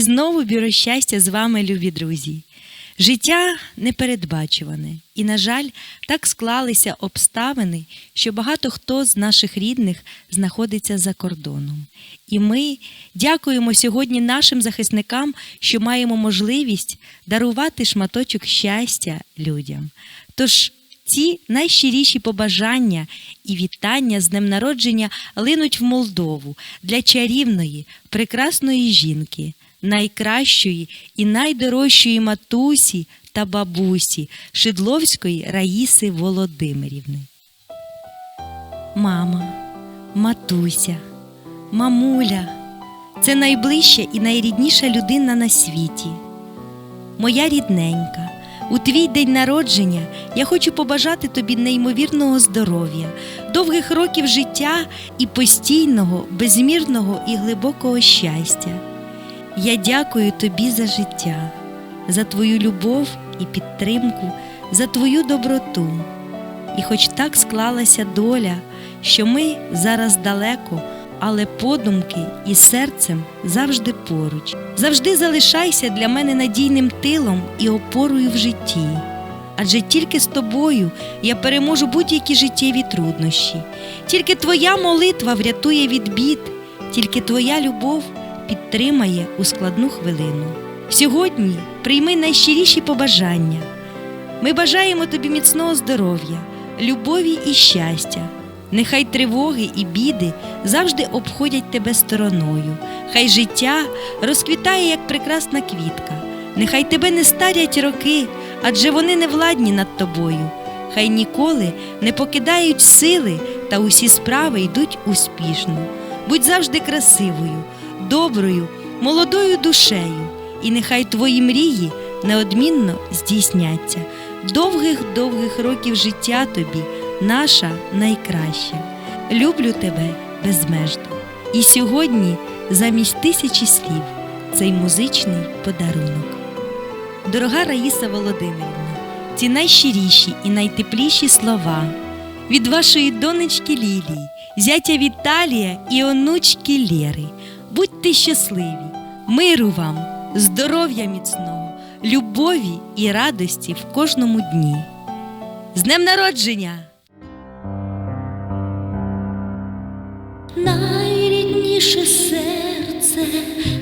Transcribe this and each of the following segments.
знову бюро щастя з вами, любі друзі. Життя непередбачуване, і, на жаль, так склалися обставини, що багато хто з наших рідних знаходиться за кордоном. І ми дякуємо сьогодні нашим захисникам, що маємо можливість дарувати шматочок щастя людям. Тож ці найщиріші побажання і вітання з днем народження линуть в Молдову для чарівної, прекрасної жінки, найкращої і найдорожчої матусі та бабусі Шидловської Раїси Володимирівни. Мама, матуся, мамуля це найближча і найрідніша людина на світі. Моя рідненька, у твій день народження я хочу побажати тобі неймовірного здоров'я, довгих років життя і постійного, безмірного і глибокого щастя. Я дякую тобі за життя, за твою любов і підтримку, за твою доброту. І хоч так склалася доля, що ми зараз далеко, але подумки і серцем завжди поруч. Завжди залишайся для мене надійним тилом і опорою в житті. Адже тільки з тобою я переможу будь-які життєві труднощі. Тільки твоя молитва врятує від бід, тільки твоя любов підтримає у складну хвилину. Сьогодні прийми найщиріші побажання. Ми бажаємо тобі міцного здоров'я, любові і щастя. Нехай тривоги і біди завжди обходять тебе стороною. Хай життя розквітає, як прекрасна квітка. Нехай тебе не старять роки, адже вони не владні над тобою. Хай ніколи не покидають сили, та усі справи йдуть успішно. Будь завжди красивою, доброю, молодою душею, і нехай твої мрії неодмінно здійсняться. Довгих-довгих років життя тобі, наша найкраща. Люблю тебе безмежно. І сьогодні, замість тисячі слів, цей музичний подарунок. Дорога Раїса Володимирівна, ці найщиріші і найтепліші слова від вашої донечки Лілії, зятя Віталія і онучки Лєри. Будьте щасливі, миру вам, здоров'я міцного, любові і радості в кожному дні. З днем народження! Найрідніше серце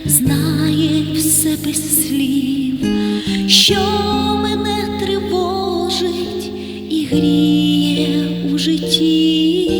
знає все без слів, що мене тривожить і гріє у житті,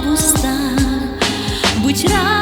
на будь радісна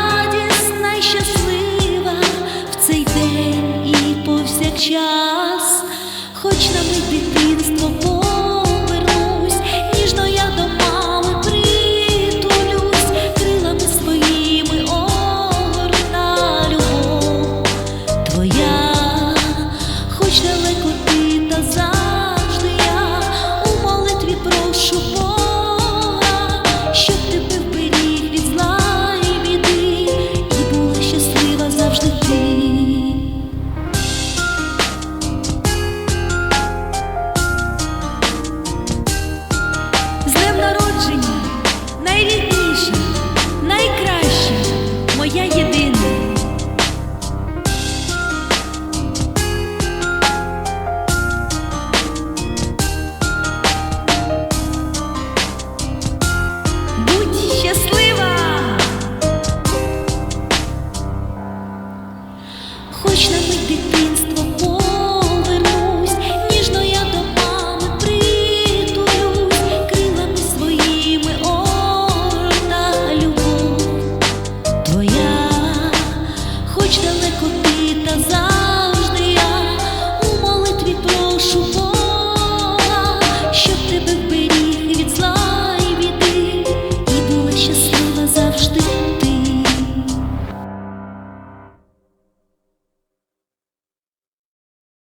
хоч на мить дитинці.